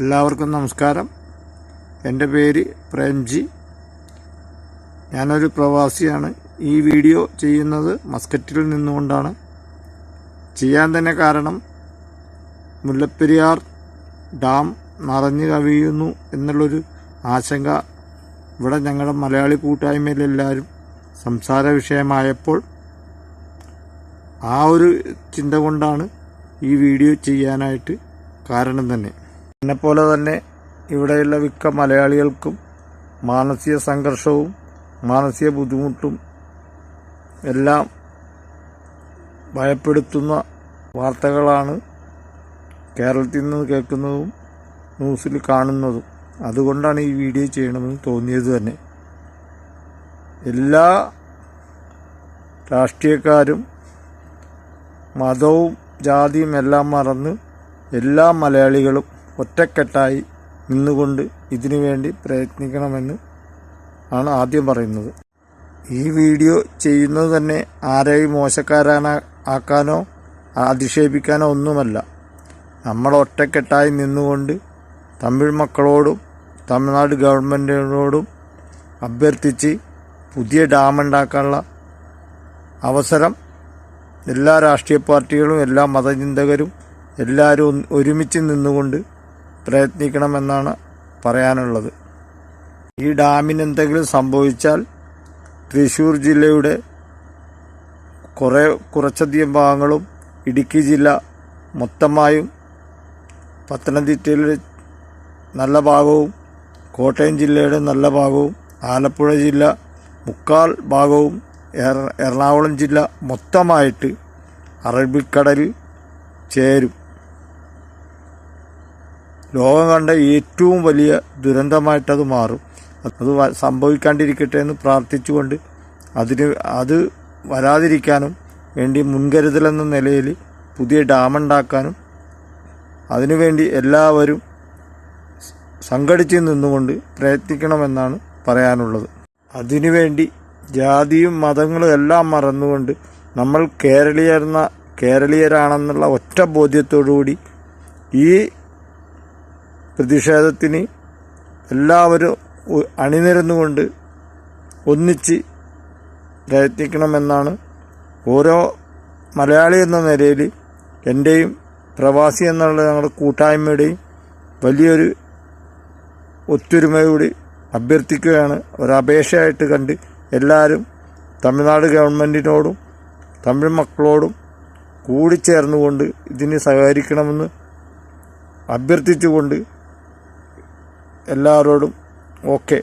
എല്ലാവർക്കും നമസ്കാരം. എന്റെ പേര് പ്രേംജി. ഞാനൊരു പ്രവാസിയാണ്. ഈ വീഡിയോ ചെയ്യുന്നത് മസ്കറ്റിൽ നിന്നുകൊണ്ടാണ്. ചെയ്യാൻ തന്നെ കാരണം മുല്ലപ്പെരിയാർ ഡാം നിറഞ്ഞു കവിയുന്നു എന്നുള്ളൊരു ആശങ്ക ഇവിടെ ഞങ്ങളുടെ മലയാളി കൂട്ടായ്മയിലെല്ലാവരും സംസാര വിഷയമായപ്പോൾ ആ ഒരു ചിന്ത കൊണ്ടാണ് ഈ വീഡിയോ ചെയ്യാനായിട്ട് കാരണം തന്നെ. എന്നെപ്പോലെ തന്നെ ഇവിടെയുള്ള മിക്ക മലയാളികൾക്കും മാനസിക സംഘർഷവും മാനസിക ബുദ്ധിമുട്ടും എല്ലാം ഭയപ്പെടുത്തുന്ന വാർത്തകളാണ് കേരളത്തിൽ നിന്ന് കേൾക്കുന്നതും ന്യൂസിൽ കാണുന്നതും. അതുകൊണ്ടാണ് ഈ വീഡിയോ ചെയ്യണമെന്ന് തോന്നിയത് തന്നെ. എല്ലാ രാഷ്ട്രീയക്കാരും മതവും ജാതിയും എല്ലാം മറന്ന് എല്ലാ മലയാളികളും ഒറ്റക്കെട്ടായി നിന്നുകൊണ്ട് ഇതിനു വേണ്ടി പ്രയത്നിക്കണമെന്ന് ആണ് ആദ്യം പറയുന്നത്. ഈ വീഡിയോ ചെയ്യുന്നത് തന്നെ ആരെയും മോശക്കാരാണ് ആക്കാനോ അധിക്ഷേപിക്കാനോ ഒന്നുമല്ല. നമ്മൾ ഒറ്റക്കെട്ടായി നിന്നുകൊണ്ട് തമിഴ് മക്കളോടും തമിഴ്നാട് ഗവൺമെന്റിനോടും അഭ്യർത്ഥിച്ച് പുതിയ ഡാം ഉണ്ടാക്കാനുള്ള അവസരം എല്ലാ രാഷ്ട്രീയ പാർട്ടികളും എല്ലാ മതചിന്തകരും എല്ലാവരും ഒരുമിച്ച് നിന്നുകൊണ്ട് പ്രയത്നിക്കണമെന്നാണ് പറയാനുള്ളത്. ഈ ഡാമിന് എന്തെങ്കിലും സംഭവിച്ചാൽ തൃശൂർ ജില്ലയുടെ കുറേ കുറച്ചധികം ഭാഗങ്ങളും ഇടുക്കി ജില്ല മൊത്തമായും പത്തനംതിട്ടയിലെ നല്ല ഭാഗവും കോട്ടയം ജില്ലയുടെ നല്ല ഭാഗവും ആലപ്പുഴ ജില്ല മുക്കാൽ ഭാഗവും എറണാകുളം ജില്ല മൊത്തമായിട്ട് അറബിക്കടലിൽ ചേരും. ലോകം കണ്ട ഏറ്റവും വലിയ ദുരന്തമായിട്ടത് മാറും. അത് സംഭവിക്കാണ്ടിരിക്കട്ടെ എന്ന് പ്രാർത്ഥിച്ചുകൊണ്ട് അതിന് അത് വരാതിരിക്കാനും വേണ്ടി മുൻകരുതലെന്ന നിലയിൽ പുതിയ ഡാമുണ്ടാക്കാനും അതിനുവേണ്ടി എല്ലാവരും സംഘടിച്ച് നിന്നുകൊണ്ട് പ്രയത്നിക്കണമെന്നാണ് പറയാനുള്ളത്. അതിനുവേണ്ടി ജാതിയും മതങ്ങളും എല്ലാം മറന്നുകൊണ്ട് നമ്മൾ കേരളീയർന്ന കേരളീയരാണെന്നുള്ള ഒറ്റ ബോധ്യത്തോടുകൂടി ഈ പ്രതിഷേധത്തിന് എല്ലാവരും അണിനിരന്നുകൊണ്ട് ഒന്നിച്ച് പ്രയത്നിക്കണമെന്നാണ് ഓരോ മലയാളി എന്ന നിലയിൽ എന്റെയും പ്രവാസി എന്നുള്ള ഞങ്ങളുടെ കൂട്ടായ്മയുടെയും വലിയൊരു ഒത്തൊരുമയോട് അഭ്യർത്ഥിക്കുകയാണ്. ഒരപേക്ഷയായിട്ട് കണ്ട് എല്ലാവരും തമിഴ്നാട് ഗവൺമെന്റിനോടും തമിഴ് മക്കളോടും കൂടിച്ചേർന്നുകൊണ്ട് ഇതിന് സഹകരിക്കണമെന്ന് അഭ്യർത്ഥിച്ചുകൊണ്ട് എല്ലാവരോടും ഓക്കെ.